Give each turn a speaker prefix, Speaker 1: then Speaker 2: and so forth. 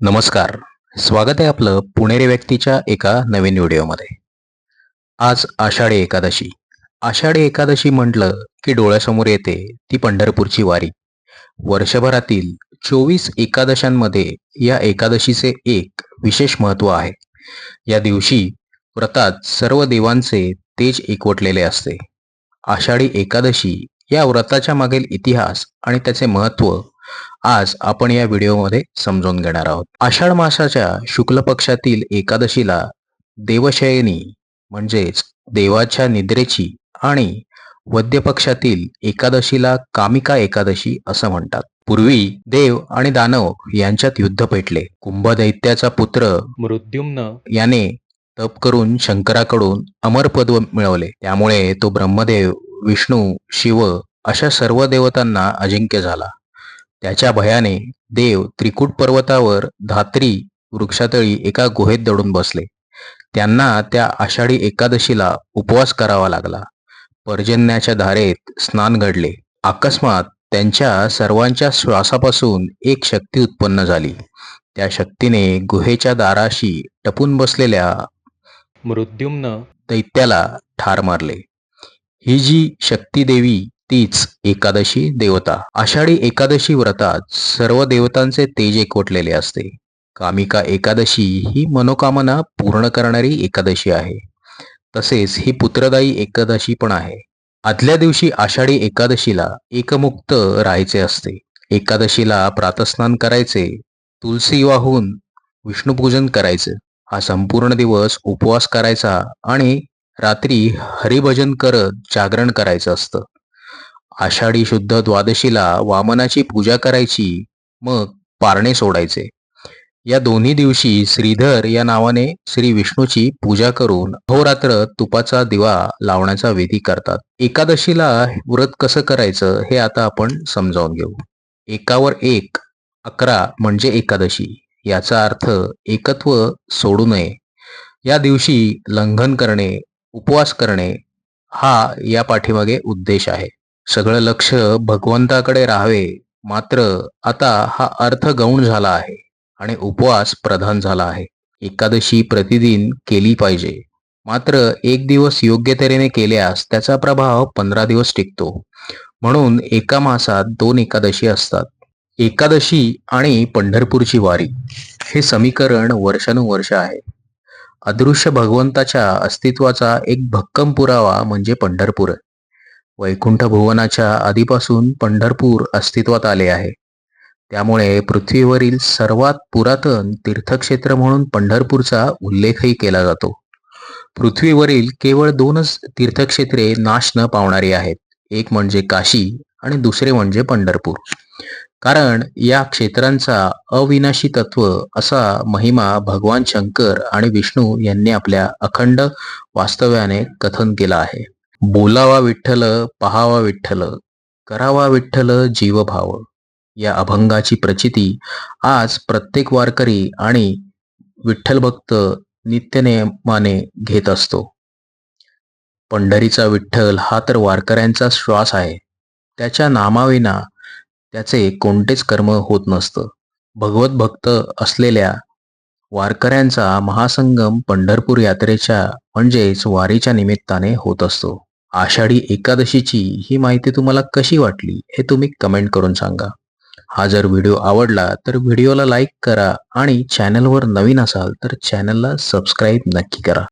Speaker 1: नमस्कार. स्वागत आहे आपलं पुणेरी व्यक्तीच्या एका नवीन व्हिडिओमध्ये. आज आषाढी एकादशी. आषाढी एकादशी म्हटलं की डोळ्यासमोर येते ती पंढरपूरची वारी. वर्षभरातील चोवीस एकादशांमध्ये या एकादशीचे एक विशेष महत्त्व आहे. या दिवशी व्रतात सर्व देवांचे तेज एकवटलेले असते. आषाढी एकादशी या व्रताच्या मागील इतिहास आणि त्याचे महत्त्व आज आपण या व्हिडिओमध्ये समजून घेणार आहोत. आषाढ मासाच्या शुक्ल पक्षातील एकादशीला देवशयनी म्हणजेच देवाच्या निद्रेची आणि वद्य पक्षातील एकादशीला कामिका एकादशी असं म्हणतात. पूर्वी देव आणि दानव यांच्यात युद्ध पेटले. कुंभदैत्याचा पुत्र
Speaker 2: मृत्युम्न
Speaker 1: याने तप करून शंकराकडून अमरपद मिळवले. त्यामुळे तो ब्रह्मदेव विष्णू शिव अशा सर्व देवतांना अजिंक्य झाला. त्याच्या भयाने देव त्रिकूट पर्वतावर धात्री वृक्षातळी एका गुहेत दडून बसले. त्यांना त्या आषाढी एकादशीला उपवास करावा लागला. पर्जन्याच्या धारेत स्नान घडले. अकस्मात त्यांच्या सर्वांच्या श्वासापासून एक शक्ती उत्पन्न झाली. त्या शक्तीने गुहेच्या दाराशी टपून बसलेल्या
Speaker 2: मृत्युम्न
Speaker 1: दैत्याला ठार मारले. ही जी शक्ती देवी तीच एकादशी देवता. आषाढी एकादशी व्रतात सर्व देवतांचे तेज एकवटलेले असते. कामिका एकादशी ही मनोकामना पूर्ण करणारी एकादशी आहे. तसेच ही पुत्रदायी एकादशी पण आहे. आदल्या दिवशी आषाढी एकादशीला एकमुक्त राहायचे असते. एकादशीला प्रातस्नान करायचे तुलसी वाहून विष्णुपूजन करायचं. हा संपूर्ण दिवस उपवास करायचा आणि रात्री हरिभजन करत जागरण करायचं असतं. आषाढी शुद्ध द्वादशीला वामनाची पूजा करायची मग पारणे सोडायचे. या दोन्ही दिवशी श्रीधर या नावाने श्री विष्णूची पूजा करून अहोरात्र तुपाचा दिवा लावण्याचा विधी करतात. एकादशीला व्रत कसं करायचं हे आता आपण समजावून घेऊ. एकावर एक अकरा म्हणजे एकादशी याचा अर्थ एकत्व सोडू नये. या दिवशी लंघन करणे उपवास करणे हा या पाठीमागे उद्देश आहे. सगळं लक्ष भगवंताकडे राहावे. मात्र आता हा अर्थ गौण झाला आहे आणि उपवास प्रधान झाला आहे. एकादशी प्रतिदिन केली पाहिजे. मात्र एक दिवस योग्य तऱ्हेने केल्यास त्याचा प्रभाव पंधरा दिवस टिकतो. म्हणून एका मासात दोन एकादशी असतात. एकादशी आणि पंढरपूरची वारी हे समीकरण वर्षानुवर्ष आहे. अदृश्य भगवंताच्या अस्तित्वाचा एक भक्कम पुरावा म्हणजे पंढरपूर. वैकुंठ भुवनाच्या आधीपासून पंढरपूर अस्तित्वात आले आहे. त्यामुळे पृथ्वीवरील सर्वात पुरातन तीर्थक्षेत्र म्हणून पंढरपूरचा उल्लेखही केला जातो. पृथ्वीवरील केवळ दोनच तीर्थक्षेत्रे नाश न पावणारी आहेत. एक म्हणजे काशी आणि दुसरे म्हणजे पंढरपूर. कारण या क्षेत्रांचा अविनाशी तत्व असा महिमा भगवान शंकर आणि विष्णू यांनी आपल्या अखंड वास्तव्याने कथन केला आहे. बोलावा विठ्ठल पहावा विठ्ठल करावा विठ्ठल जीवभाव. या अभंगाची प्रचिती आज प्रत्येक वारकरी आणि विठ्ठल भक्त नित्यनेमाने घेत असतो. पंढरीचा विठ्ठल हा तर वारकऱ्यांचा श्वास आहे. त्याच्या नामाविना त्याचे कोणतेच कर्म होत नसतं. भगवत भक्त असलेल्या वारकऱ्यांचा महासंगम पंढरपूर यात्रेच्या म्हणजेच वारीच्या निमित्ताने होत असतो. आषाढी एकादशीची ही माहिती तुम्हाला कशी वाटली हे तुम्ही कमेंट करून सांगा. हा जर व्हिडिओ आवडला तर व्हिडिओला लाईक करा आणि चॅनलवर नवीन असाल तर चॅनलला सबस्क्राईब नक्की करा.